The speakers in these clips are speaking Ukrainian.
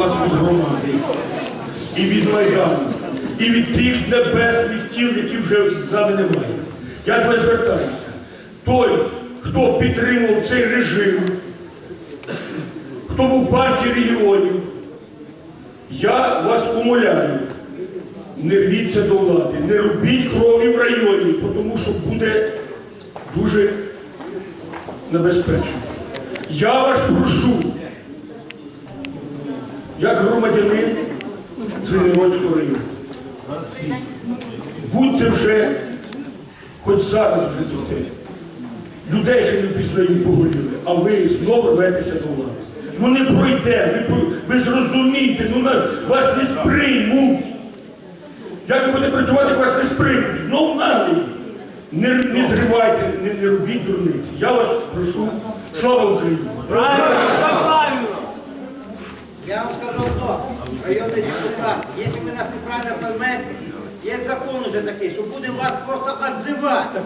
вас від громади, і від Майдану, і від тих небесних тіл, які вже з нами немає. Я до вас звертаюся. Той, хто підтримував цей режим, хто був в партії регіонів, я вас умоляю, не рвіться до влади, не робіть крові в районі, тому що буде дуже небезпечно. Я вас прошу, як громадянин Звенигородського району, будьте вже, хоч зараз вже дітей. Людей ще не впізнають погоріли, а ви знову рветеся до влади. Ну не пройде, ви, ви зрозумійте, ну вас не сприймуть. Як ви будете працювати, вас не сприймуть. Знову наглі. Не, не зривайте, не, не робіть дурниці. Я вас прошу. Слава Україні! Я вам скажу одно, районний депутат, якщо ви нас неправильно поймете, є закон уже такий, що будемо вас просто відзивати.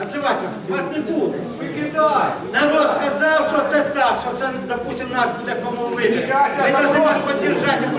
Відзивати вас, вас не буде. Народ сказав, що це так, що це, допустим, наш буде кому вибір. Ми повинні вас підтримати і